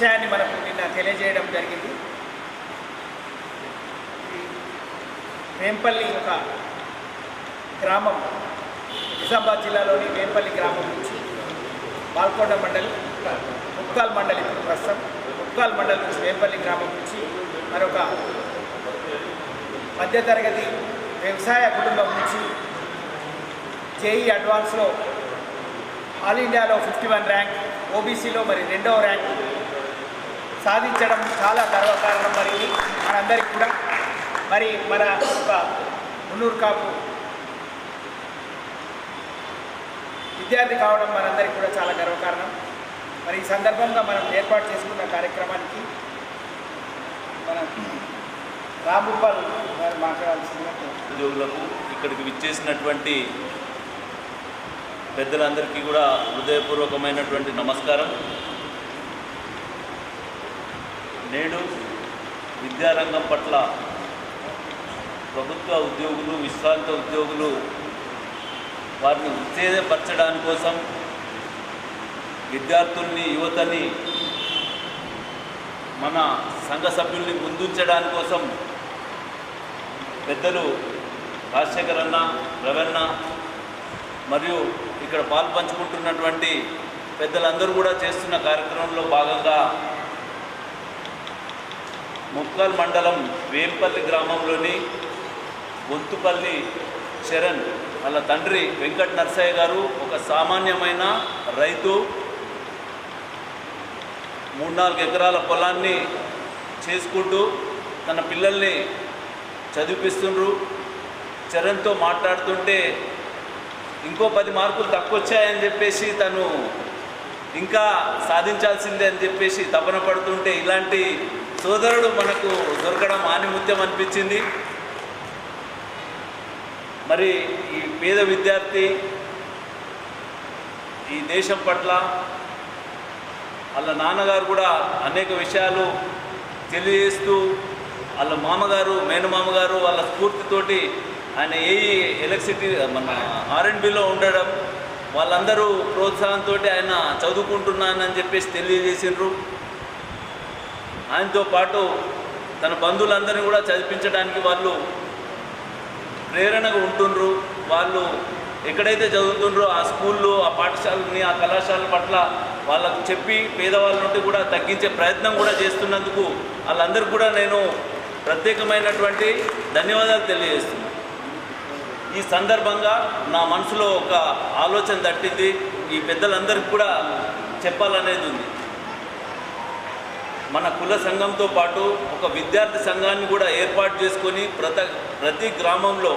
విషయాన్ని మనకు నిన్న తెలియజేయడం జరిగింది. వేంపల్లి ఒక గ్రామం నిజామాబాద్ జిల్లాలోని వేంపల్లి గ్రామం నుంచి పాల్కొండ మండలి ముక్కాల్ మండలి ప్రస్తుతం ముక్కాల్ మండలి నుంచి వేంపల్లి గ్రామం నుంచి మరొక మధ్యతరగతి వ్యవసాయ కుటుంబం నుంచి జేఈ అడ్వాన్స్లో ఆల్ ఇండియాలో ఫిఫ్టీ వన్ ర్యాంక్ ఓబీసీలో మరి రెండవ ర్యాంక్ సాధించడం చాలా గర్వకారణం మరి మనందరికీ కూడా. మరి మన ఒక మున్నూరు కాపు విద్యార్థి కావడం మనందరికీ కూడా చాలా గర్వకారణం. మరి ఈ సందర్భంగా మనం ఏర్పాటు చేసుకున్న కార్యక్రమానికి మన రాంభూపాల్ గారు మాట్లాడాల్సిందిగా ఉద్యోగులకు ఇక్కడికి విచ్చేసినటువంటి పెద్దలందరికీ కూడా హృదయపూర్వకమైనటువంటి నమస్కారం. నేడు విద్యారంగం పట్ల ప్రభుత్వ ఉద్యోగులు విశ్రాంత ఉద్యోగులు వారిని ఉత్తేజపరచడాని కోసం విద్యార్థుల్ని యువతని మన సంఘ సభ్యుల్ని ముందుంచడాని కోసం పెద్దలు రాజశేఖర్ అన్న రవణ మరియు ఇక్కడ పాలు పంచుకుంటున్నటువంటి పెద్దలందరూ కూడా చేస్తున్న కార్యక్రమంలో భాగంగా ముక్కల్ మండలం వేంపల్లి గ్రామంలోని గొంతుపల్లి శరణ్ వాళ్ళ తండ్రి వెంకట్ నర్సయ్య గారు ఒక సామాన్యమైన రైతు. మూడు నాలుగు ఎకరాల పొలాన్ని చేసుకుంటూ తన పిల్లల్ని చదివిపిస్తుండ్రు. చరణ్తో మాట్లాడుతుంటే ఇంకో పది మార్కులు తక్కువ వచ్చాయని చెప్పేసి తను ఇంకా సాధించాల్సిందే అని చెప్పేసి తపన పడుతుంటే ఇలాంటి సోదరుడు మనకు దొరకడం ఆనిముత్యం అనిపించింది. మరి ఈ పేద విద్యార్థి ఈ దేశం పట్ల వాళ్ళ నాన్నగారు కూడా అనేక విషయాలు తెలియజేస్తూ వాళ్ళ మామగారు మేనమామగారు వాళ్ళ స్ఫూర్తితోటి ఆయన ఏ ఎలక్ట్రిసిటీ మన ఆర్ఎండ్బిలో ఉండడం వాళ్ళందరూ ప్రోత్సాహంతో ఆయన చదువుకుంటున్నానని చెప్పేసి తెలియజేసిండ్రు. ఆయనతో పాటు తన బంధువులందరినీ కూడా చదివించడానికి వాళ్ళు ప్రేరణగా ఉంటుండ్రు. వాళ్ళు ఎక్కడైతే చదువుతుండ్రో ఆ స్కూల్లో ఆ పాఠశాలని ఆ కళాశాల పట్ల వాళ్ళకు చెప్పి పేదవాళ్ళ నుండి కూడా తగ్గించే ప్రయత్నం కూడా చేస్తున్నందుకు వాళ్ళందరికీ కూడా నేను ప్రత్యేకమైనటువంటి ధన్యవాదాలు తెలియజేస్తున్నాను. ఈ సందర్భంగా నా మనసులో ఒక ఆలోచన తట్టింది. ఈ పెద్దలందరికీ కూడా చెప్పాలనేది ఉంది. మన కుల సంఘంతో పాటు ఒక విద్యార్థి సంఘాన్ని కూడా ఏర్పాటు చేసుకొని ప్రత ప్రతి గ్రామంలో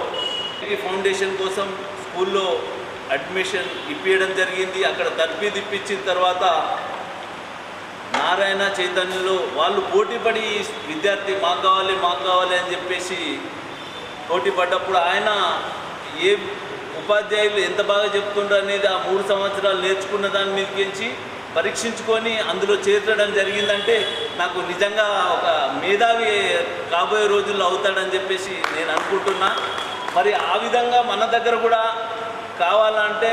ఈ ఫౌండేషన్ కోసం స్కూల్లో అడ్మిషన్ ఇప్పించడం జరిగింది. అక్కడ తర్ఫీదు ఇప్పించిన తర్వాత నారాయణ చైతన్యలో వాళ్ళు పోటీపడి విద్యార్థి మాకు కావాలి మాకు కావాలి అని చెప్పేసి పోటీ పడ్డప్పుడు ఆయన ఏ ఉపాధ్యాయులు ఎంత బాగా చెప్తుండ్రు అనేది ఆ మూడు సంవత్సరాలు నేర్చుకున్న దాని మీదకించి పరీక్షించుకొని అందులో చేర్చడం జరిగిందంటే నాకు నిజంగా ఒక మేధావి కాబోయే రోజుల్లో అవుతాడని చెప్పేసి నేను అనుకుంటున్నా. మరి ఆ విధంగా మన దగ్గర కూడా కావాలంటే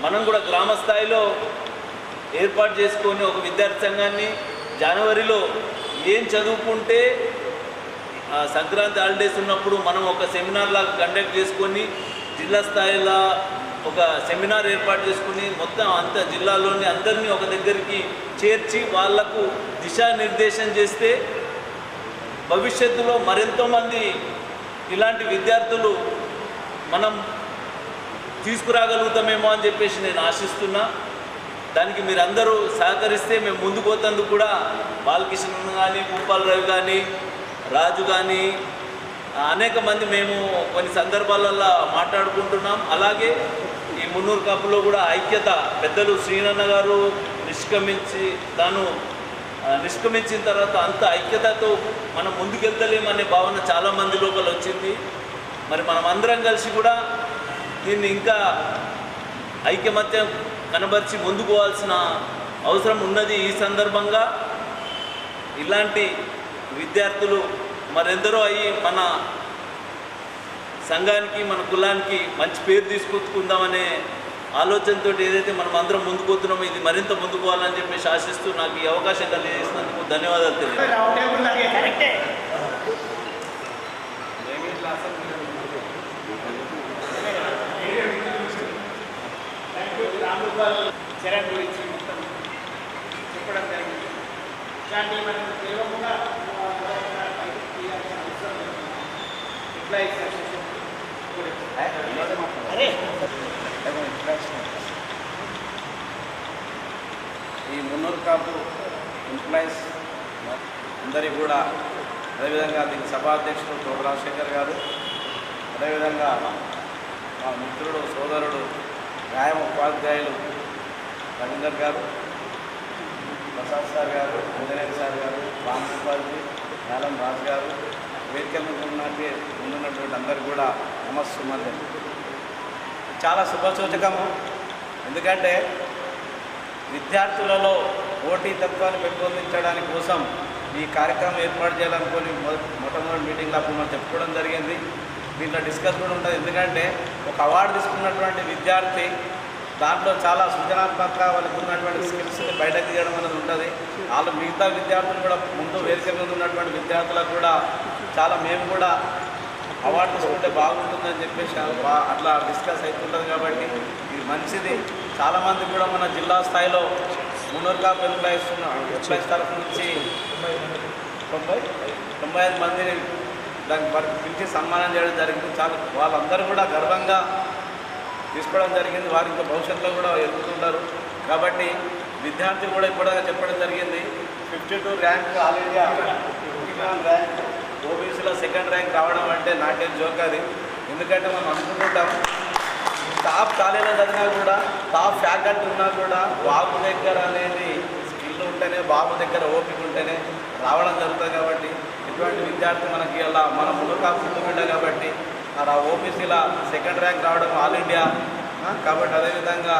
మనం కూడా గ్రామ స్థాయిలో ఏర్పాటు చేసుకొని ఒక విద్యార్థి సంఘాన్ని జనవరిలో ఏం చదువుకుంటే సంక్రాంతి హాలిడేస్ ఉన్నప్పుడు మనం ఒక సెమినార్ లాగా కండక్ట్ చేసుకొని జిల్లా స్థాయిలో ఒక సెమినార్ ఏర్పాటు చేసుకుని మొత్తం అంత జిల్లాలోని అందరినీ ఒక దగ్గరికి చేర్చి వాళ్ళకు దిశానిర్దేశం చేస్తే భవిష్యత్తులో మరెంతో మంది ఇలాంటి విద్యార్థులు మనం తీసుకురాగలుగుతామేమో అని చెప్పేసి నేను ఆశిస్తున్నా. దానికి మీరందరూ సహకరిస్తే మేము ముందు పోతందుకు కూడా బాలకృష్ణ కానీ భూపాల్ రవి కానీ రాజు కానీ అనేక మంది మేము కొన్ని సందర్భాలలో మాట్లాడుకుంటున్నాం. అలాగే మున్నూరు కప్పులో కూడా ఐక్యత. పెద్దలు శ్రీనన్న గారు నిష్క్రమించి తాను నిష్క్రమించిన తర్వాత అంత ఐక్యతతో మనం ముందుకెళ్తలేమనే భావన చాలామంది లోపల వచ్చింది. మరి మనం అందరం కలిసి కూడా దీన్ని ఇంకా ఐకమత్యం కనబరిచి ముందుకు పోవాల్సిన అవసరం ఉన్నది ఈ సందర్భంగా. ఇలాంటి విద్యార్థులు మరెందరో అయ్యి మన సంఘానికి మన కులానికి మంచి పేరు తీసుకొచ్చుకుందామనే ఆలోచనతో ఏదైతే మనం అందరం ముందుకుపోతున్నామో ఇది మరింత ముందుకు పోవాలని చెప్పేసి ఆశిస్తూ నాకు ఈ అవకాశం కలిగేసినందుకు ధన్యవాదాలు తెలియదు చరణ్ గురించి మొత్తం చెప్పడం జరిగింది. మనం తెలియకుండా తీయాల్సిన అవసరం లేదు. ఎంప్లాయీస్ అసోసియేషన్ అరే ఈ మున్నూరు కాపు ఎంప్లాయీస్ అందరికీ కూడా అదేవిధంగా దీనికి సభాధ్యక్షుడు తోడు రాజశేఖర్ గారు అదేవిధంగా మా మిత్రుడు సోదరుడు న్యాయ ఉపాధ్యాయులు రవీందర్ గారు ప్రసాద్ సార్ గారు ఆంజనేయ సార్ గారు రామగోపాల్జీ మేడం రాజు గారు వేదిక మీద ముందున్నటువంటి అందరు కూడా నమస్సుమంది చాలా శుభసూచకము. ఎందుకంటే విద్యార్థులలో పోటీ తత్వాన్ని పెంపొందించడానికి కోసం ఈ కార్యక్రమం ఏర్పాటు చేయాలనుకొని మొ- మొట్టమొదటి మీటింగ్లో అప్పుడు మనం చెప్పుకోవడం జరిగింది. దీంట్లో డిస్కస్ కూడా ఉంటుంది. ఎందుకంటే ఒక అవార్డు తీసుకున్నటువంటి విద్యార్థి దాంట్లో చాలా సృజనాత్మక వాళ్ళకి ఉన్నటువంటి స్కిల్స్ని బయటకు తీయడం అనేది ఉంటుంది. వాళ్ళు మిగతా విద్యార్థులు కూడా ముందు వేదిక మీద ఉన్నటువంటి విద్యార్థులకు కూడా చాలా మేము కూడా అవార్డు తీసుకుంటే బాగుంటుందని చెప్పేసి అట్లా డిస్కస్ అవుతుంటుంది కాబట్టి ఇది మంచిది. చాలామంది కూడా మన జిల్లా స్థాయిలో మున్నూరు కాపు ఎంప్లాయీస్ ఎంప్లాయీస్ తరఫు నుంచి తొంభై తొంభై ఐదు మందిని దానికి వారికి పిలిచి సన్మానం చేయడం జరిగింది. చాలా వాళ్ళందరూ కూడా గర్వంగా తీసుకోవడం జరిగింది. వారి ఇంకా భవిష్యత్తులో కూడా ఎదుగుతుంటారు. కాబట్టి విద్యార్థి కూడా ఇప్పుడు చెప్పడం జరిగింది. Fifty two rank all India. Rank ఓబీసీలో second rank రావడం అంటే నాకేం జోక్ అది. ఎందుకంటే మనం అనుకుంటుంటాం టాప్ కాలేజీలో చదివినా కూడా టాప్ ఫ్యాకల్టీ ఉన్నా కూడా బాబు దగ్గర అనేది స్కిల్ ఉంటేనే బాబు దగ్గర ఓపిక ఉంటేనే రావడం జరుగుతుంది కాబట్టి ఇటువంటి విద్యార్థి మనకి ఇలా మన ముందు కాపు బిడ్డ కాబట్టి ఆ ఓబీసీల సెకండ్ ర్యాంక్ రావడం ఆల్ ఇండియా. కాబట్టి అదేవిధంగా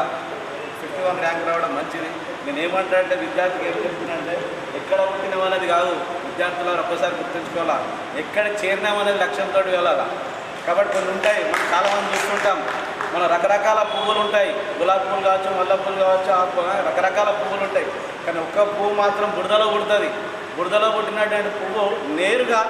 ఫిఫ్టీ వన్ ర్యాంక్ రావడం మంచిది. నేను ఏమంటా అంటే విద్యార్థికి ఏం చెప్తున్నానంటే ఎక్కడ పుట్టిన వాళ్ళది కాదు విద్యార్థులు ఒక్కసారి గుర్తుంచుకోవాలా? ఎక్కడ చేరినామనేది లక్ష్యంతో వెళ్ళాలా? కాబట్టి కొన్ని ఉంటాయి మనం చాలామంది చూస్తుంటాం మన రకరకాల పువ్వులు ఉంటాయి. గులాబీ పువ్వులు కావచ్చు మల్లె పువ్వులు కావచ్చు ఆ రకరకాల పువ్వులు ఉంటాయి. కానీ ఒక్క పువ్వు మాత్రం బురదలో పుడుతుంది. బురదలో పుట్టినటువంటి పువ్వు నేరుగా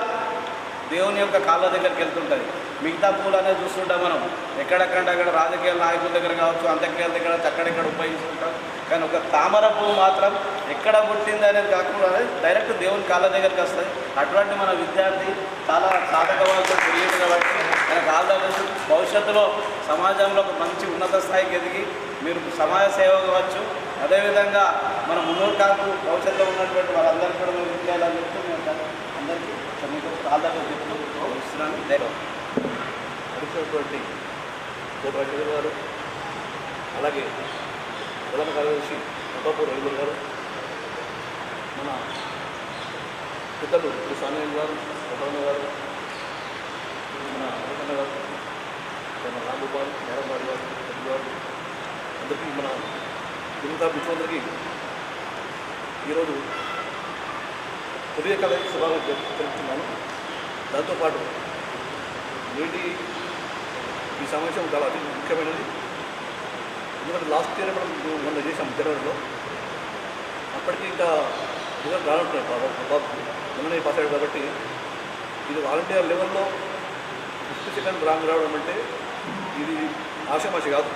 దేవుని యొక్క కాళ్ళ దగ్గరికి వెళ్తుంటుంది. మిగతా పూలు అనేది చూస్తుంటాం మనం. ఎక్కడెక్కడ అక్కడ రాజకీయ నాయకుల దగ్గర కావచ్చు అంత్యక్రియల దగ్గర అక్కడెక్కడ ఉపయోగిస్తుంటాం. కానీ ఒక తామర పువ్వు మాత్రం ఎక్కడ పుట్టింది అనేది కాకుండా డైరెక్ట్ దేవుని కాళ్ళ దగ్గరికి వస్తుంది. అటువంటి మన విద్యార్థి చాలా సాధకవాళ్ళతో తెలియదు కాబట్టి మన కాళ్ళ భవిష్యత్తులో సమాజంలో ఒక మంచి ఉన్నత స్థాయికి ఎదిగి మీరు సమాజ సేవ కావచ్చు అదేవిధంగా మన మున్నూరు కాకు భవిష్యత్తులో ఉన్నటువంటి వాళ్ళందరికీ కూడా మేము విద్యాలని చెప్తూ మేము అందరికీ మీకు కాళ్ళ దగ్గర చెప్తూ ఇస్తున్నాను ధైర్యం నడిచినటువంటి కోటరాజు గారు అలాగే ప్రధాన కార్యదర్శి కొట్టాపూర్ రవీంద్ర గారు మన పెద్దలు శ్రీ సామయ్య గారు ప్రధాన గారు మన రవీంద్ర గారు మన రాంగోపాల్ నేరంబాడి గారు పెద్ద గారు అందరికీ మన మిగతా మిత్రులందరికీ ఈరోజు ఉదయ శుభాలు తెలుపుతున్నాను. దాంతోపాటు నీటి ఈ సమావేశం చాలా అతి ముఖ్యమైనది. ఎందుకంటే లాస్ట్ ఇయర్ మనం మొన్న చేసాం జనవరిలో. అప్పటికి ఇంకా రిజల్ట్ రానుంటున్నాయి బాబు బాబు. మొన్ననే పాస్ అయ్యాడు కాబట్టి ఇది వాలంటీర్ లెవెల్లో ఫిఫ్త్ సెకండ్ ర్యాంక్ రావడం అంటే ఇది ఆశామాషి కాదు.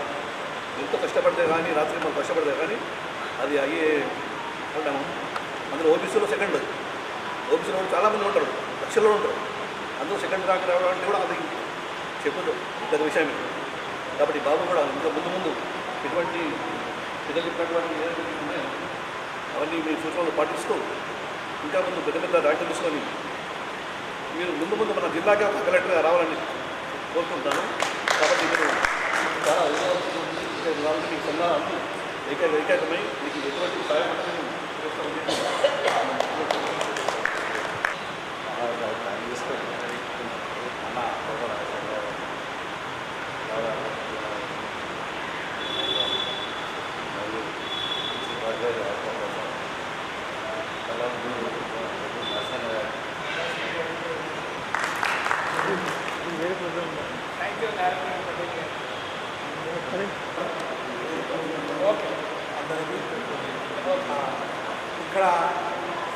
ఎంతో కష్టపడితే కానీ రాత్రి మనం కష్టపడితే కానీ అది అయ్యే అంటాము అందులో ఓబీసీలో సెకండ్ ఓబీసీలో చాలామంది ఉంటారు లక్షల్లో ఉంటారు. అందులో సెకండ్ ర్యాంక్ రావడం అంటే కూడా అది చెప్పదు పెద్ద విషయమే. కాబట్టి బాబు కూడా ఇంకా ముందు ముందు ఎటువంటి పిల్లలు చెప్పినటువంటి ఏదైతే ఉన్నాయో అవన్నీ మీ సూచనలు పాటిస్తూ ఇంకా ముందు పెద్ద పెద్ద ర్యాంకులు తీసుకొని మీరు ముందు ముందు మన జిల్లాగా ఒక కలెక్టర్గా రావాలని కోరుకుంటాను కాబట్టి మీరు చాలా విజయవంతంగా మీకు సన్నాహాలు ఏకైక ఏకైకమై మీకు ఎటువంటి సహాయం అన్న మేము చేస్తామని థ్యాంక్ యూ నారాయణ పటేల్ గారు. ఓకే అందరికీ ఆ, ఇక్కడ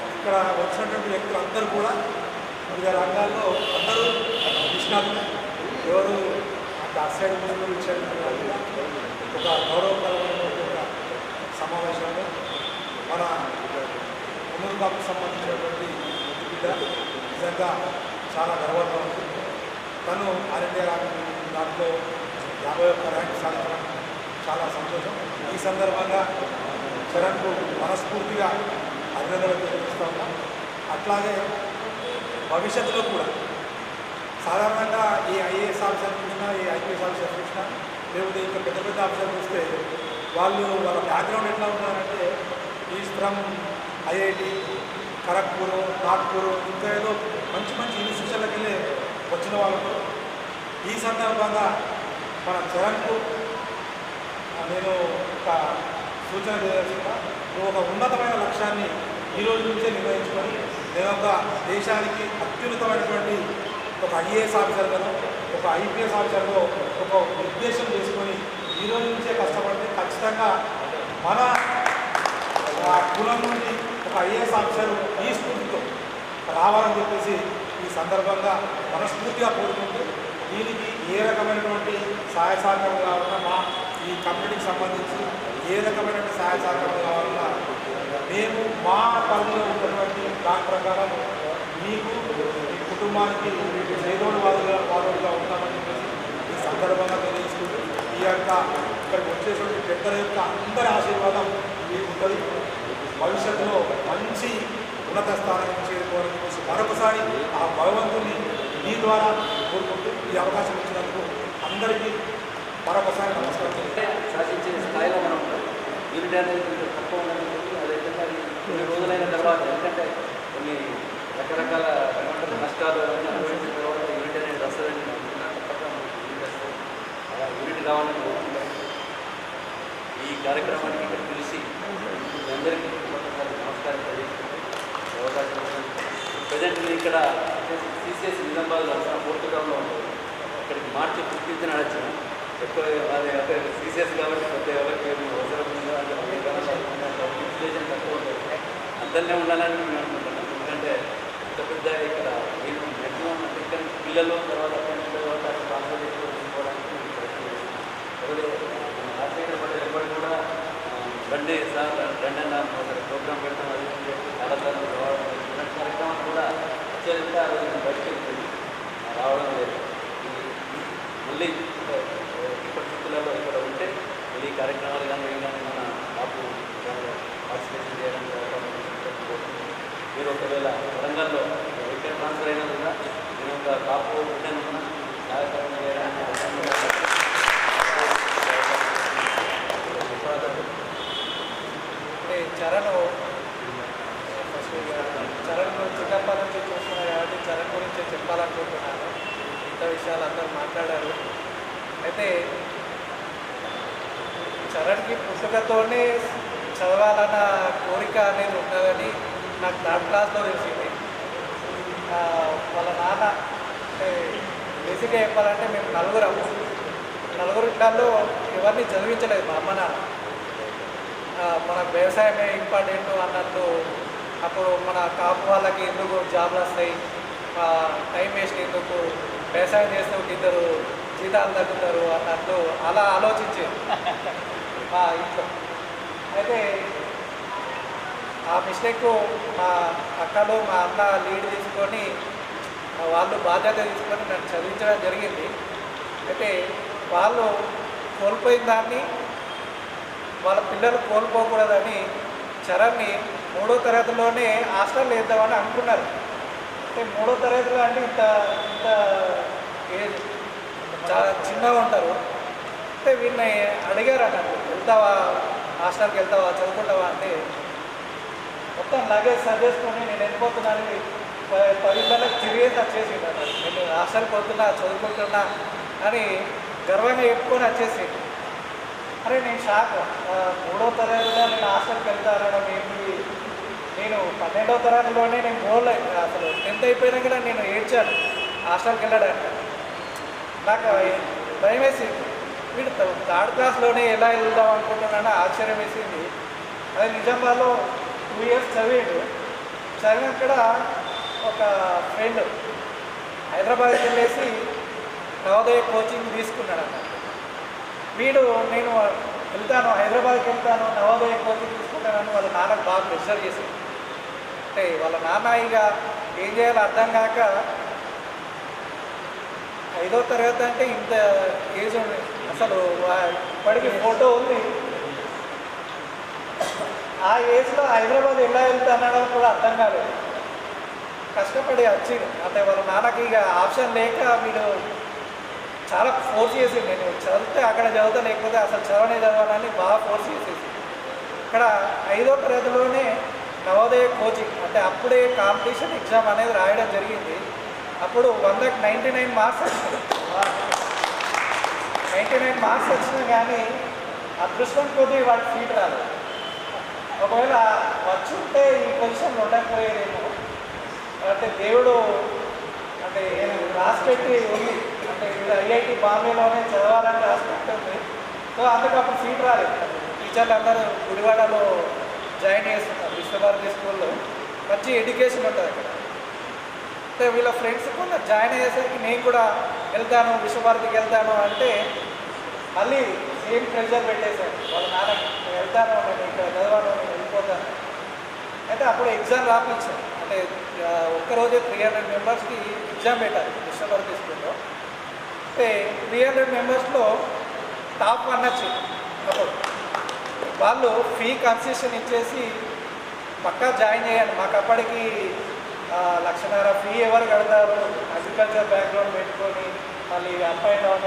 ఇక్కడ వచ్చినటువంటి వ్యక్తులు అందరూ కూడా వివిధ రంగాల్లో అందరూ నిష్ణాతులు ఎవరు అటు సైడ్ ముందు ఒక గౌరవకరమైనటువంటి ఒక సమావేశంలో మన మునుగాకు సంబంధించినటువంటి బిడ్డ నిజంగా చాలా గర్వంగా ఉంది తను ఆల్ ఇండియా దాంట్లో యాభై ఒక్క ర్యాంక్ సాధించడం చాలా సంతోషం ఈ సందర్భంగా చరణ్కు మనస్ఫూర్తిగా అభినందనలు తెలియజేస్తా ఉన్నాం అట్లాగే భవిష్యత్తులో కూడా సాధారణంగా ఈ ఐఏఎస్ ఆఫీసర్ చూసినా ఈ ఐపీఎస్ ఆఫీసర్ చూసినా లేకపోతే ఇంకా పెద్ద పెద్ద ఆఫీసర్ చూస్తే వాళ్ళు వాళ్ళ బ్యాక్గ్రౌండ్ ఎట్లా ఉన్నారంటే ఈ ఫ్రమ్ ఐఐటి ఖరగ్పూర్ నాగ్పూర్ ఇంకా ఏదో మంచి మంచి ఇన్స్టిట్యూషన్లకు వెళ్ళి వచ్చిన వాళ్ళతో ఈ సందర్భంగా మన చరణ్కు నేను ఒక సూచన చేయాల్సిన నువ్వు ఒక ఉన్నతమైన లక్ష్యాన్ని ఈ రోజు నుంచే నిర్ణయించుకొని నేను ఒక దేశానికి అత్యున్నతమైనటువంటి ఒక ఐఏఎస్ ఆఫీసర్గానో ఒక ఐపీఎస్ ఆఫీసర్గా ఒక ఉద్దేశం చేసుకొని ఈరోజు నుంచే కష్టపడితే ఖచ్చితంగా మన కులం నుండి ఒక ఐఏఎస్ ఆఫీసర్ ఈ స్ఫూర్తితో రావాలని చెప్పేసి ఈ సందర్భంగా మనస్ఫూర్తిగా కోరుకుంటూ దీనికి ఏ రకమైనటువంటి సహాయ సహకారం కావాలన్నా మా ఈ కంపెనీకి సంబంధించి ఏ రకమైనటువంటి సహాయ సహకారం కావాలన్నా మేము మా పరిధిలో ఉన్నటువంటి దాని ప్రకారం మీకు కుటుంబానికి చేదోడు వాదుగా వాదులుగా ఉంటామని చెప్పేసి ఈ సందర్భంగా తెలియజేసుకుంటూ ఈ యొక్క ఇక్కడికి వచ్చేటువంటి పెద్దల యొక్క అందరి ఆశీర్వాదం మీకు ఉంటుంది భవిష్యత్తులో మంచి ఉన్నత స్థానానికి చేరుకోవాలని చెప్పేసి మరొకసారి ఆ భగవంతుని మీ ద్వారా కోరుకుంటూ ఈ అవకాశం ఇచ్చినందుకు అందరికీ మరొకసారి నమస్కారం తెలియజేస్తున్నాను. శాసించే స్థాయిలో మనం ఉంటాం యూనిట్ అనేది కొంచెం తక్కువ ఉన్నది అదేవిధంగా కొన్ని రోజులైన తర్వాత ఎందుకంటే కొన్ని రకరకాల నష్టాలు అనుభవించిన తర్వాత యూనిట్ అనేది వస్తుందని యూనిట్ అలా యూనిట్ కావాలని ఈ కార్యక్రమానికి ఇక్కడ పిలిచి అందరికీ నమస్కారం అవకాశం ప్రజెంట్ నేను ఇక్కడ సిసిఎస్ నిజామాబాద్లో వస్తాను ఉంటుంది ఇక్కడికి మార్చి ఫిఫ్టీన్త్ నడచిన ఎక్కువ అది అంటే సీసీఎస్ కాబట్టి పెద్ద ఎవరికి ఏమి అవసరం ఉందా అంటే ఇన్స్టిలేషన్ తక్కువ ఉంటుంది. అందరినీ ఉండాలని నేను అనుకుంటున్నాను. ఎందుకంటే పెద్ద ఇక్కడ నేను మ్యాక్సిమం అంటే ఇక్కడ పిల్లలు తర్వాత అక్కడి తర్వాత ట్రాన్స్ఫర్ చేసుకొని రాజశేఖర పటేల్ కూడా బండే రండి సార్ రండి అన్న ఒకసారి ప్రోగ్రామ్ పెడతాం అది చాలా సార్లు రావడం ఇలాంటి కార్యక్రమాలు కూడా అత్యంత బయటకు వెళ్తుంది రావడం లేదు. మళ్ళీ పరిస్థితులలో ఇక్కడ ఉంటే మళ్ళీ ఈ కార్యక్రమాలు కానీ ఏం కానీ మన బాబు పార్టిసిపేషన్ చేయడానికి అవకాశం మీరు ఒకవేళ వరంగల్లో ఎక్కడ ట్రాన్స్ఫర్ అయినా కూడా నేను ఒక కాపు ఉంటాను కూడా సహాయకరం చేయడానికి అంటే చరణ్ ఫస్ట్ చరణ్ చిన్నప్పటి నుంచి చూస్తున్నా కాబట్టి చరణ్ గురించి చెప్పాలనుకుంటున్నాను. ఇంత విషయాలు అందరూ మాట్లాడారు. అయితే చరణ్కి పుస్తకంతోనే చదవాలన్న కోరిక అనేది ఉన్నదని నాకు థర్డ్ క్లాస్లో తెలిసింది. వాళ్ళ నాన్న అంటే బేసిక్గా చెప్పాలంటే మేము నలుగురం. నలుగురు ఇళ్ళల్లో ఎవరిని చదివించలేదు మా అమ్మ నాన్న. మన వ్యవసాయమే ఇంపార్టెంట్ అన్నట్టు అప్పుడు మన కాపు వాళ్ళకి ఎందుకు జాబ్లు వస్తాయి? టైం వేస్ట్ ఎందుకు? వ్యవసాయం చేస్తే ఇద్దరు జీతాలు తగ్గుతారు అన్నట్టు అలా ఆలోచించారు మా ఇంట్లో. అయితే ఆ మిస్టేక్ మా అక్కలు మా అన్న లీడ్ తీసుకొని వాళ్ళు బాధ్యత తీసుకొని నన్ను చదివించడం జరిగింది. అయితే వాళ్ళు కోల్పోయిన దాన్ని వాళ్ళ పిల్లలు కోల్పోకూడదని చరణ్ని మూడో తరగతిలోనే హాస్టల్ వేద్దామని అనుకున్నారు. అంటే మూడో తరగతిలో అంటే ఇంత ఇంత ఏజ్ చాలా చిన్నగా ఉంటారు. అంటే వీళ్ళని అడిగారు అన్నట్టు వెళ్తావా? హాస్టల్కి వెళ్తావా? చదువుకుంటావా? అంటే మొత్తం లగేజ్ సర్దేసుకొని నేను వెళ్ళిపోతున్నాను. పది నెలలకు తిరిగేసి వచ్చేసి నేను హాస్టల్కి పోతున్నా చదువుకుంటున్నా అని గర్వంగా చెప్పుకొని వచ్చేసి అరే నేను షాక్ మూడో తరగతిలో నేను హాస్టల్కి వెళ్తా అనడం ఏంటి నేను పన్నెండో తరగతిలోనే నేను పోలే అసలు టెన్త్ అయిపోయినా కూడా నేను ఏడ్చాను హాస్టల్కి వెళ్ళడానికి. నాకు భయం వేసింది. వీడు థర్డ్ క్లాస్లోనే ఎలా వెళ్దాం అనుకుంటున్నానో ఆశ్చర్యం వేసింది. అదే నిజామాబాద్లో టూ ఇయర్స్ చదివాడు. చదివినక్కడ ఒక ఫ్రెండ్ హైదరాబాద్కి వెళ్ళేసి నవోదయ కోచింగ్ తీసుకున్నాడు అన్న వీడు నేను వెళ్తాను హైదరాబాద్కి వెళ్తాను నవోదయ కోచింగ్ తీసుకుంటానని వాళ్ళ నాన్నకు బాగా ప్రెషర్ చేశాడు. అంటే వాళ్ళ నాన్న ఇక ఏం చేయాలో అర్థం కాక ఐదో తరగతి అంటే ఇంత ఏజ్ ఉంది. అసలు ఇప్పటికీ ఫోటో ఉంది. ఆ ఏజ్లో హైదరాబాద్ ఎలా వెళ్తానో కూడా అర్థం కాలేదు. కష్టపడి వచ్చింది అంటే వాళ్ళ నాన్నకి ఇక ఆప్షన్ లేక వీడు చాలా ఫోర్స్ చేసి నేను చదివితే అక్కడ చదువుతా లేకపోతే అసలు చదవనే చదవాలని బాగా ఫోర్స్ చేసేసి. ఇక్కడ ఐదో తరగతిలోనే నవోదయ కోచింగ్ అంటే అప్పుడే కాంపిటీషన్ ఎగ్జామ్ అనేది రాయడం జరిగింది. అప్పుడు వందకి నైంటీ నైన్ మార్క్స్ వచ్చినాయి. నైంటీ నైన్ మార్క్స్ వచ్చినా కానీ అదృష్టం కొద్దీ వాడికి సీట్ రాలేదు. ఒకవేళ వచ్చి ఉంటే ఈ పొజిషన్ ఉండకపోయేదేమో. అంటే దేవుడు అంటే రాసి పెట్టి ఉంది. అంటే వీడు ఐఐటి బాంబేలోనే చదవాలని రాసిపెట్టి ఉంది. సో అందుకు అప్పుడు సీట్ రాలేదు. టీచర్లు అందరూ గుడివాడలో జాయిన్ చేస్తున్నారు విశ్వభారతి స్కూల్లో. మంచి ఎడ్యుకేషన్ ఉంటుంది అక్కడ. అంటే వీళ్ళ ఫ్రెండ్స్ కూడా జాయిన్ అయ్యేసరికి నేను కూడా వెళ్తాను విశ్వభారతికి వెళ్తాను అంటే మళ్ళీ సేమ్ ప్రెషర్ పెట్టేశారు వాళ్ళ నాన్నకి. వెళ్తాను నేను ఇక్కడ చదవాను నేను వెళ్ళిపోతాను అయితే అప్పుడు ఎగ్జామ్ రాపించాను అంటే ఒక్కరోజే త్రీ హండ్రెడ్ మెంబర్స్కి ఎగ్జామ్ పెట్టాలి విశ్వభారతి స్కూల్లో అంటే త్రీ హండ్రెడ్ మెంబర్స్లో టాప్ వన్ వచ్చింది అప్పుడు వాళ్ళు ఫీ కన్సెషన్ ఇచ్చేసి పక్కా జాయిన్ చేయండి మాకు అప్పటికి లక్షన్నర ఫీ ఎవరు కడతారు అగ్రికల్చర్ బ్యాక్గ్రౌండ్ పెట్టుకొని మళ్ళీ అప్ అండ్ డౌన్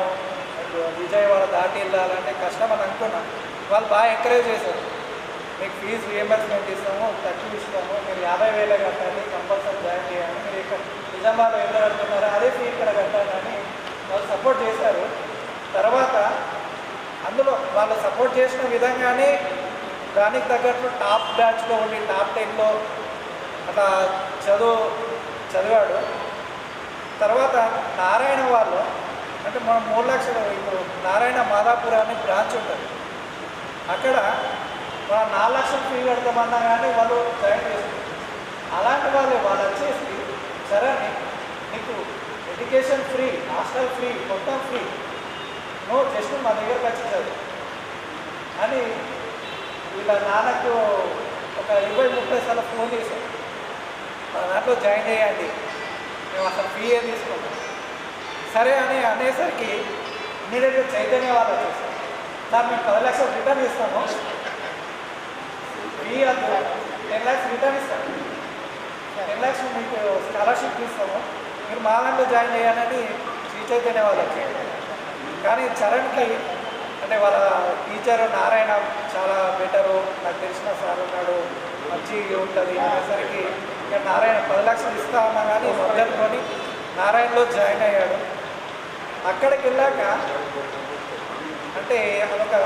విజయవాడ దాటి వెళ్ళాలంటే కష్టం అని అనుకున్నాను వాళ్ళు బాగా ఎంకరేజ్ చేశారు. మీకు ఫీజు రియంబర్స్మెంట్ ఇస్తాము తక్కువ ఇస్తాము మీరు యాభై వేలే కట్టాలి కంపల్సరీ జాయిన్ చేయాలి మీరు ఇక్కడ నిజామాబాద్ ఎంత కడుతున్నారో అదే ఫీ ఇక్కడ కట్టాలని వాళ్ళు సపోర్ట్ చేశారు. తర్వాత అందులో వాళ్ళు సపోర్ట్ చేసిన విధంగానే దానికి తగ్గట్లు టాప్ బ్యాచ్లో ఉండి టాప్ టెన్లో అట్లా చదువు చదివాడు. తర్వాత నారాయణ వాళ్ళు అంటే మనం మూడు లక్షలు ఇప్పుడు నారాయణ మాదాపూర్ అనే బ్రాంచ్ ఉంటుంది. అక్కడ మనం నాలుగు లక్షలు ఫీ కడతామన్నా కానీ వాళ్ళు జాయిన్ చేస్తారు అలాంటి వాళ్ళు వాళ్ళు వచ్చేసి సరే నీకు ఎడ్యుకేషన్ ఫ్రీ హాస్టల్ ఫ్రీ మొత్తం ఫ్రీ నో జస్ట్ మా దగ్గరకు వచ్చేసారు అని వీళ్ళ నాన్నకు ఒక ఇరవై ముప్పై సార్లు ఫోన్ చేశాను మా దాంట్లో జాయిన్ చేయండి. మేము అసలు ఫీ ఏ తీసుకుంటాం సరే అని అనేసరికి ఇమీడియట్గా చైతన్య వాళ్ళు వచ్చేసారు. సార్ మేము పది లక్షలు రిటర్న్ ఇస్తాము ఫీ అంత టెన్ ల్యాక్స్ రిటర్న్ ఇస్తాము టెన్ ల్యాక్స్ మీకు స్కాలర్షిప్ ఇస్తాము మీరు మా దాంట్లో జాయిన్ చేయాలని శ్రీ చైతన్య వాళ్ళు కానీ చరణ్కి అంటే వాళ్ళ టీచర్ నారాయణ చాలా బెటరు నాకు తెలిసిన సార్ ఉన్నాడు. మంచి ఉంటుంది. అనేసరికి ఇక నారాయణ పది లక్షలు ఇస్తా ఉన్నా కానీ మొదలుకొని నారాయణలో జాయిన్ అయ్యాడు. అక్కడికి వెళ్ళాక అంటే అదొక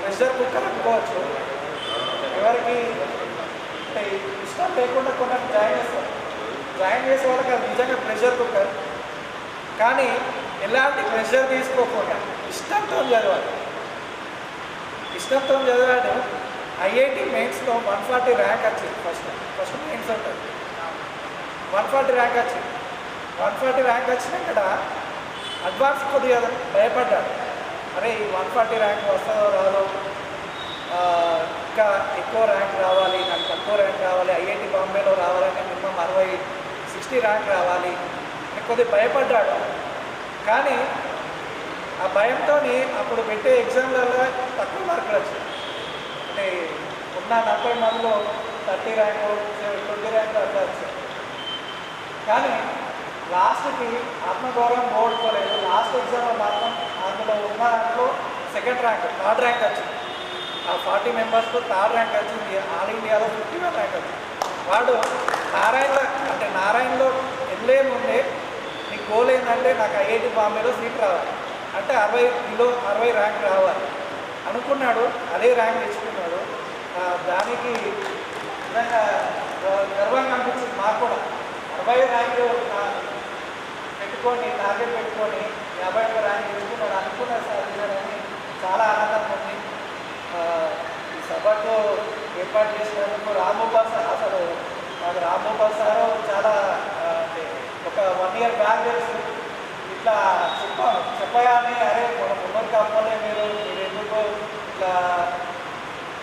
ప్రెషర్ కుక్కర్ అనుకోవచ్చు. ఎవరికి అంటే ఇష్టం లేకుండా కొన్ని జాయిన్ చేస్తారు. జాయిన్ చేసే వాళ్ళకి అది నిజంగా ప్రెషర్ కుక్కర్. కానీ ఎలాంటి ప్రెషర్ తీసుకోకుండా ఇష్టంతో చదవాలి. ఇష్టంతో చదివాడు ఐఐటి మెయిన్స్లో వన్ ఫార్టీ ర్యాంక్ వచ్చింది ఫస్ట్. ఫస్ట్ మెయిన్స్ ఉంటుంది వన్ ఫార్టీ ర్యాంక్ వచ్చింది. వన్ ఫార్టీ ర్యాంక్ వచ్చినాక అడ్వాన్స్ కొద్దిగా భయపడ్డాడు అరే ఈ వన్ ఫార్టీ ర్యాంక్ వస్తుందో రాదో ఇంకా ఎక్కువ ర్యాంక్ రావాలి నాకు తక్కువ ర్యాంక్ రావాలి ఐఐటి బాంబేలో రావాలంటే మినిమం అరవై సిక్స్టీ ర్యాంక్ రావాలి అని కొద్దిగా భయపడ్డాడు. కానీ ఆ భయంతో అప్పుడు పెట్టే ఎగ్జామ్లలో తక్కువ మార్కులు వచ్చాయి. అంటే ఉన్న నలభై మందిలో థర్టీ ర్యాంకు ట్వంటీ ర్యాంకు అట్లా వచ్చాయి. కానీ లాస్ట్కి ఆత్మగౌరవం ఓడుకోలేదు లాస్ట్ ఎగ్జామ్లో మాత్రం అందులో ఉన్న దాంట్లో సెకండ్ ర్యాంక్ థర్డ్ ర్యాంక్ వచ్చింది. ఆ ఫార్టీ మెంబర్స్లో థర్డ్ ర్యాంక్ వచ్చింది. ఆల్ ఇండియాలో ఫిఫ్టీ వన్ ర్యాంక్ వచ్చింది. వాడు నారాయణలో అంటే నారాయణలో ఎల్లేని ఉండే నీ గోల్ ఏంటంటే నాకు ఐఐటి బాంబేలో సీట్ రావాలి. అంటే అరవై కిలో అరవై ర్యాంక్ రావాలి. అనుకున్నాడు అదే ర్యాంక్ తెచ్చుకున్నాడు. ఆ, దానికి నిజంగా గర్వంగా అనిపించింది మాకు కూడా. అరవై ర్యాంక్ పెట్టుకొని టార్గెట్ పెట్టుకొని యాభై ఒక్క ర్యాంక్ తెచ్చుకున్నాడు అనుకున్న సాధించాడని చాలా ఆనందంగా ఉంది. ఈ సభకు ఏర్పాటు చేసినందుకు రాంగోపాల్ సార్ అసలు నాకు రాంగోపాల్ సారు చాలా అంటే ఒక వన్ ఇయర్ బ్యాక్ తెలుసు. ఇట్లా చెప్ప చెప్పగానే అరే మన ముందరు మీరు మీరు ఎందుకు ఇట్లా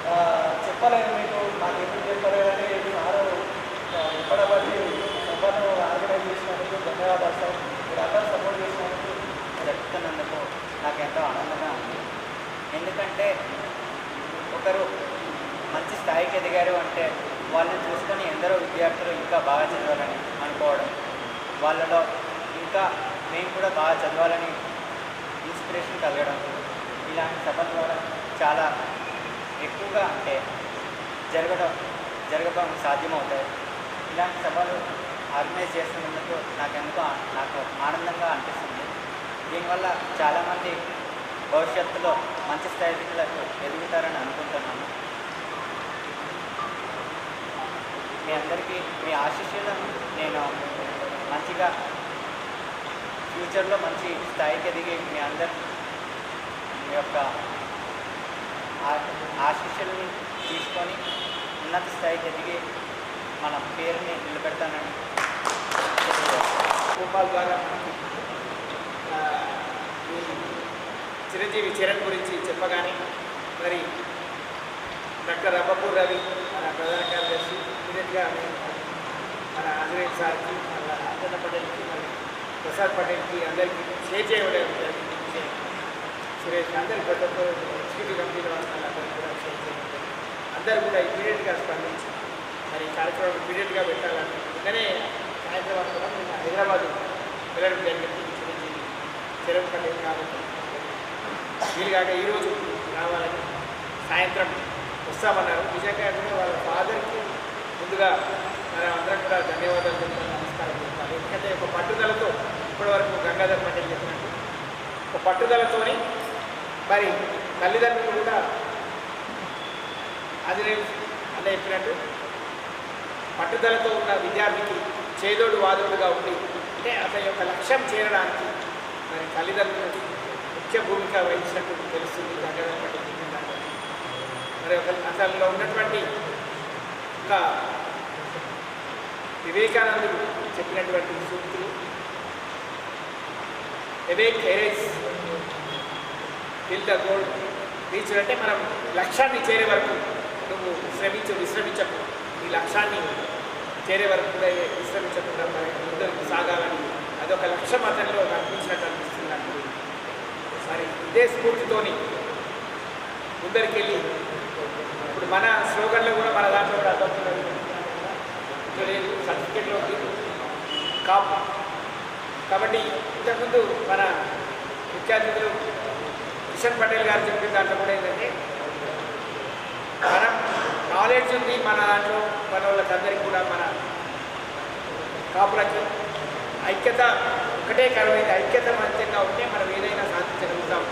ఆ, చెప్పలేదు మీకు నాకు ఎందుకు చెప్పలేదని సారు ఇప్పటిబట్టి సభను ఆర్గనైజ్ చేసినందుకు ధన్యవాదాలు సార్. మీరు సపోర్ట్ చేసినందుకు జరుపుతున్నందుకు నాకు ఎంతో ఆనందంగా ఉంది. ఎందుకంటే ఒకరు మంచి స్థాయికి ఎదిగారు అంటే వాళ్ళని చూసుకొని ఎందరో విద్యార్థులు ఇంకా బాగా చదవాలని అనుకోవడం వాళ్ళలో ఇంకా మేము కూడా బాగా చదవాలని ఇన్స్పిరేషన్ కలగడం ఇలాంటి సభల ద్వారా చాలా ఎక్కువగా అంటే జరగడం జరగడం సాధ్యమవుతాయి. ఇలాంటి సభలు ఆర్గనైజ్ చేస్తున్నందుకు నాకు నాకు ఆనందంగా అనిపిస్తుంది. దీనివల్ల చాలామంది భవిష్యత్తులో మంచి స్థాయిలకు ఎదుగుతారని అనుకుంటున్నాను. మీ అందరికీ మీ ఆశీస్సులను నేను మంచిగా ఫ్యూచర్లో మంచి స్థాయికి ఎదిగి మీ అందరి మీ యొక్క ఆ- ఆశీస్సులని తీసుకొని ఉన్నత స్థాయికి ఎదిగి మన పేరుని నిలబెడతానని తెలియజేస్తాను. ద్వారా చిరంజీవి చరణ్ గురించి చెప్పగానే మరి డాక్టర్ అబ్బపూర్ రవి మన ప్రధాన కార్యదర్శి ఇమీడియట్గా మన ఆంజనేయ సార్కి మన అంజన పటేల్కి మరి ప్రసాద్ పటేల్కి అందరికీ షేర్ చేయడం జరిగింది సురేష్ అందరి ప్రతి ఒక్క ఎగ్జిక్యూటివ్ కమిటీలో అందరికీ కూడా షేర్ చేయడం జరిగింది. అందరూ కూడా ఇమీడియట్గా స్పందించి మరి కార్యక్రమం ఇమీడియట్గా పెట్టాలని నిన్ననే హైదరాబాద్ కూడా నిన్న హైదరాబాద్ పిల్లలు జరిగింది చిరంజీవి చెరువు పటేల్ కాబట్టి వీలుగాక ఈరోజు రావాలని సాయంత్రం వస్తామన్నారు నిజంగా వాళ్ళ ఫాదర్కి ముందుగా మనం అందరం కూడా ధన్యవాదాలు చెప్తాను నమస్కారం చెప్తాను. ఎందుకంటే ఒక పట్టుదలతో ఇప్పటివరకు గంగాధర్ పటేల్ చెప్పినట్టు ఒక పట్టుదలతోని మరి తల్లిదండ్రులు కూడా అది నేను అన్న చెప్పినట్టు పట్టుదలతో ఉన్న విద్యార్థికి చేదోడు వాదోడుగా ఉండి అంటే అతని యొక్క లక్ష్యం చేరడానికి మరి తల్లిదండ్రులు ముఖ్య భూమిక వహించినట్టు తెలుస్తుంది గంగాధర్ మరి ఒక అతనిలో ఉన్నటువంటి ఒక వివేకానందుడు చెప్పినటువంటి సూక్తులు. Awake arise till the goal reach అంటే మనం లక్ష్యాన్ని చేరే వరకు నువ్వు శ్రమించు విశ్రమించకు. ఈ లక్ష్యాన్ని చేరే వరకు కూడా విశ్రమించకుండా మరి ముందరకు సాగాలని అదొక లక్ష్యం అతనిలో కనిపించినట్టు అనిపిస్తుంది నాకు. మరి ఇదే స్ఫూర్తితోని ముందరికెళ్ళి ఇప్పుడు మన స్లోగన్లో కూడా మన దాంట్లో కూడా అర్థమవుతున్నది సర్టిఫికెట్లోకి కాపు. కాబట్టి ఇంతకుముందు మన ముఖ్య అతిథులు కిషన్ పటేల్ గారు చెప్పిన దాంట్లో కూడా ఏంటంటే మనం నాలెడ్జ్ ఉంది మన దాంట్లో మన వాళ్ళకందరికీ కూడా మన కాపులకి ఐక్యత ఒకటే కరమైంది ఐక్యత మంచిగా ఉంటే మనం ఏదైనా సాధించగలుగుతాం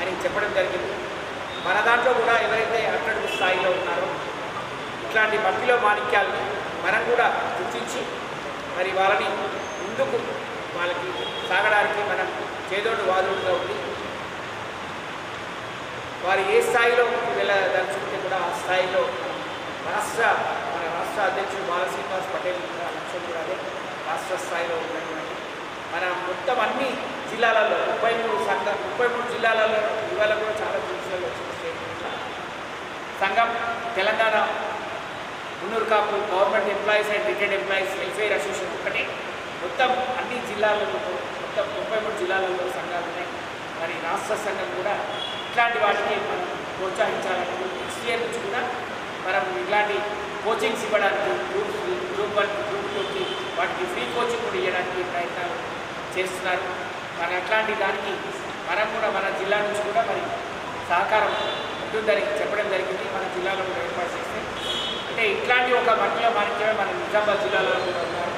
అని చెప్పడం జరిగింది. మన దాంట్లో కూడా ఎవరైతే అట్టడుగు స్థాయిలో ఉన్నారో ఇట్లాంటి మట్టిలో మాణిక్యాలని మనం కూడా గుర్తించి మరి వాళ్ళని ముందుకు వాళ్ళకి సాగడానికి మనం చేదోడు వాదుడుగా ఉండి వారు ఏ స్థాయిలో వెళ్ళదలుచుకుంటే కూడా ఆ స్థాయిలో రాష్ట్ర మన రాష్ట్ర అధ్యక్షుడు బాల శ్రీనివాస్ పటేల్ కూడా లక్ష్యం కూడా అదే రాష్ట్ర స్థాయిలో ఉన్నటువంటి మన మొత్తం అన్ని జిల్లాలలో ముప్పై మూడు సంఘ ముప్పై మూడు జిల్లాలలో ఇవాళ కూడా చాలా జిల్లాలో వచ్చిన స్టేట్ సంఘం Telangana Munnuru Kapu government employees and retired employees welfare association ఒకటి. మొత్తం అన్ని జిల్లాలలో మొత్తం ముప్పై మూడు జిల్లాలలో సంఘాలు ఉన్నాయి. మరి రాష్ట్ర సంఘం కూడా ఇట్లాంటి వాటిని మనం ప్రోత్సహించాలని నెక్స్ట్ ఇయర్ నుంచి కూడా మనం ఇలాంటి కోచింగ్స్ ఇవ్వడానికి గ్రూప్ గ్రూప్ వన్ గ్రూప్ టూకి వాటికి ఫ్రీ కోచింగ్ కూడా ఇవ్వడానికి ప్రయత్నాలు చేస్తున్నారు. మరి అట్లాంటి దానికి మనం కూడా మన జిల్లా నుంచి కూడా మరి సహకారం ఉంటుందని చెప్పడం జరిగింది. మన జిల్లాలో కూడా ఏర్పాటు చేస్తే అంటే ఇట్లాంటి ఒక మట్టిలో మాణిక్యమే మన నిజామాబాద్ జిల్లాలో కూడా ఉన్నారు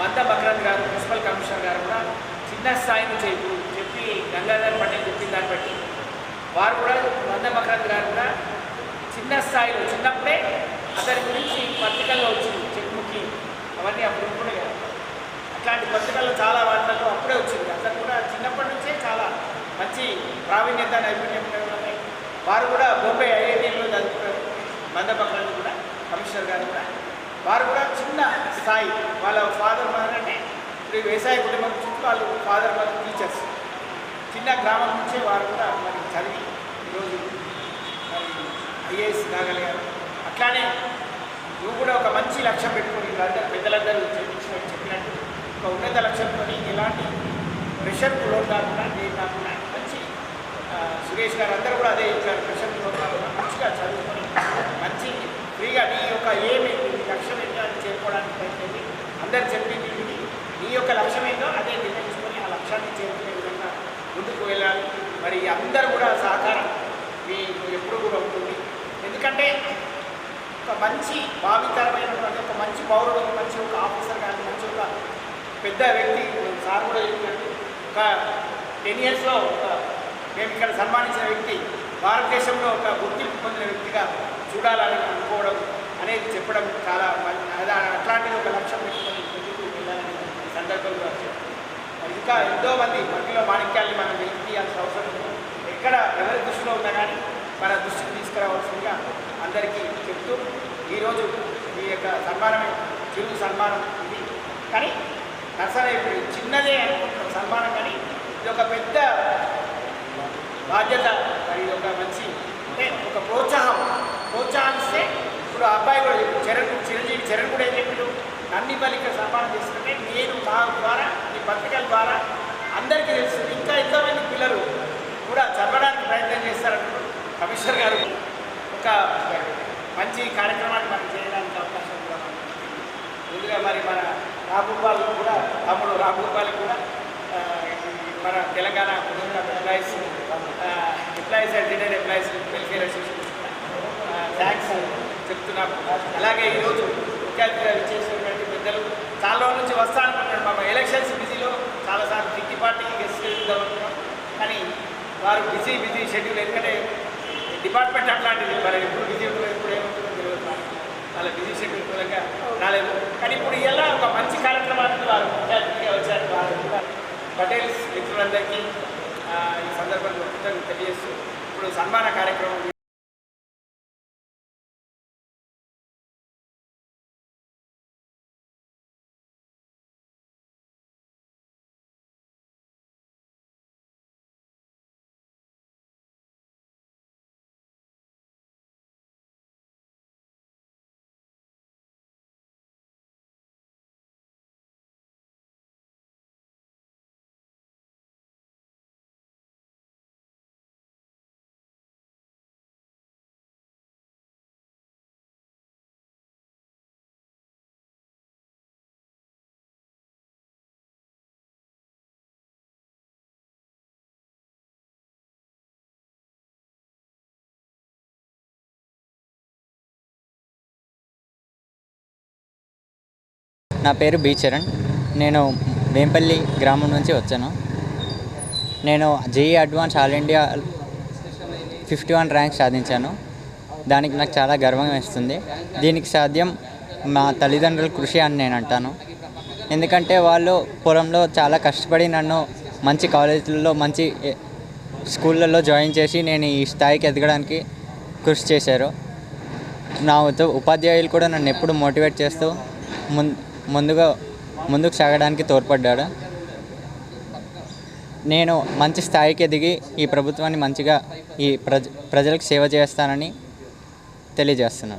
మంద బక్రత్ గారు మున్సిపల్ కమిషనర్ గారు కూడా చిన్న స్థాయి నుంచి ఇప్పుడు చెప్పి గంగాధర్ పటేల్ చెప్పిన దాన్ని బట్టి వారు కూడా మంద బక్రత్ గారు కూడా చిన్న స్థాయిలో చిన్నప్పుడే అతని గురించి పత్రికల్లో వచ్చింది చెక్ముఖి అవన్నీ అప్పుడు కూడా కదా. అట్లాంటి పత్రికల్లో చాలా వాటిలో అప్పుడే వచ్చింది. అతను కూడా చిన్నప్పటి నుంచే చాలా మంచి ప్రావీణ్యత నైపుణ్యం ఉన్నాయి వారు కూడా బొంబే ఐఐటీలో చదువుకున్నారు. మంద కూడా కమిషనర్ గారు కూడా. వారు కూడా చిన్న స్థాయి. వాళ్ళ ఫాదర్ మదర్ అంటే ఇప్పుడు వ్యవసాయ కుటుంబం చుట్టూ వాళ్ళు ఫాదర్ మదర్ టీచర్స్. చిన్న గ్రామం నుంచే వారు కూడా మరి చదివి ఈరోజు మరి ఐఏఎస్ కాగలిగారు. అట్లానే నువ్వు కూడా ఒక మంచి లక్ష్యం పెట్టుకొని వీళ్ళందరూ పెద్దలందరూ చెప్పించినట్టు చెప్పినట్టు ఒక ఉన్నత లక్ష్యంతో ఎలాంటి ప్రెషర్ లోన్ కాకుండా నేను కాకుండా మంచి సురేష్ గారు అందరూ కూడా అదే ఇచ్చారు ప్రెషర్ లోన్ కాకుండా మంచిగా చదువుకొని మంచి ఫ్రీగా నీ యొక్క ఏమి లక్ష్యం ఏంటో అని చేరుకోవడానికి ప్రయత్నించి అందరు చెప్పింది నీ యొక్క లక్ష్యం ఏంటో అదే నిర్ణయించుకొని ఆ లక్ష్యాన్ని చేరుకునే విధంగా ముందుకు వెళ్ళాలి. మరి అందరూ కూడా సహకారం. మీ ఎప్పుడు కూడా ఉంటుంది. ఎందుకంటే ఒక మంచి భావితరమైనటువంటి ఒక మంచి పౌరుడు ఒక మంచి ఒక ఆఫీసర్ కానీ మంచి ఒక పెద్ద వ్యక్తి సార్ కూడా చెప్పినట్టు ఒక టెన్ ఇయర్స్లో ఒక మేము ఇక్కడ సన్మానించిన వ్యక్తి భారతదేశంలో ఒక గుర్తింపు పొందిన వ్యక్తిగా చూడాలని అనుకోవడం అనేది చెప్పడం చాలా అట్లాంటిది ఒక లక్ష్యం పెట్టుకొని ముందుకు వెళ్ళాలని సందర్భంగా చెప్పారు ఇంకా ఎంతోమంది మట్టిలో మాణిక్యాల్ని మనం వెలికి తీయాల్సిన అవసరం ఎక్కడ ఎవరి దృష్టిలో ఉన్నా కానీ మన దృష్టికి తీసుకురావాల్సిందిగా అందరికీ చెప్తూ ఈరోజు ఈ యొక్క సన్మానమే చిరు సన్మానం ఇది. కానీ నర్సరీ ఇప్పుడు చిన్నదే అనుకుంటున్నాం సన్మానం కానీ ఇది ఒక పెద్ద బాధ్యత మరి ఒక మంచి అంటే ఒక ప్రోత్సాహం. ప్రోత్సాహిస్తే ఇప్పుడు ఆ అబ్బాయి కూడా చెప్పు చరణ్ చిరంజీవి చరణ్ కూడా ఏం చెప్పాడు? నన్ని బలిక సన్మానం చేసుకుంటే నేను మా ద్వారా ఈ పత్రికల ద్వారా అందరికీ తెలుస్తుంది ఇంకా ఎంతోమంది పిల్లలు కూడా చదవడానికి ప్రయత్నం చేస్తారంటున్నారు కమిషనర్ గారు ఒక మంచి కార్యక్రమాన్ని మనం చేయడానికి అవకాశం కూడా ముందుగా మరి మన రాఘోపాల్ కూడా తమ్ముడు రాఘోపాల్ కూడా మన తెలంగాణ కుటుంబ employees employees and retire employees welfare association thanks చెప్తున్నాము అలాగే ఈరోజు ముఖ్య అతిథిగా చేసినటువంటి పెద్దలు చాలా రోజుల నుంచి వస్తా అనుకుంటున్నాడు మా ఎలక్షన్స్ బిజీలో చాలాసార్లు కిట్టి పార్టీకి గెస్ట్ వెళ్దాం అనుకున్నాం. కానీ వారు బిజీ బిజీ షెడ్యూల్ ఎందుకంటే డిపార్ట్మెంట్ అట్లాంటిది. మరి ఎప్పుడు బిజీ ఉంటుంది ఎప్పుడు తెలియదు నాకు. చాలా బిజీ షెడ్యూల్ కూడా రాలేదు కానీ ఇప్పుడు ఇలా ఒక మంచి కార్యక్రమానికి వారు ముఖ్య వచ్చారు వారు పటేల్స్ మిత్రులందరికీ ఈ సందర్భంగా తెలియజేస్తూ ఇప్పుడు సన్మాన కార్యక్రమం నా పేరు బి చరణ్. నేను వేంపల్లి గ్రామం నుంచి వచ్చాను. నేను JE advance all India fifty one rank సాధించాను. దానికి నాకు చాలా గర్వం వేస్తుంది దీనికి సాధ్యం మా తల్లిదండ్రుల కృషి అని నేను అంటాను. ఎందుకంటే వాళ్ళు పొలంలో చాలా కష్టపడి నన్ను మంచి కాలేజీలలో మంచి స్కూళ్ళల్లో జాయిన్ చేసి నేను ఈ స్థాయికి ఎదగడానికి కృషి చేశారు. నా ఉపాధ్యాయులు కూడా నన్ను ఎప్పుడు మోటివేట్ చేస్తూ ముందు ముందుగా ముందుకు సాగడానికి తోడ్పడ్డాడు. నేను మంచి స్థాయికి ఎదిగి ఈ ప్రభుత్వాన్ని మంచిగా ఈ ప్రజ ప్రజలకు సేవ చేస్తానని తెలియజేస్తున్నాను.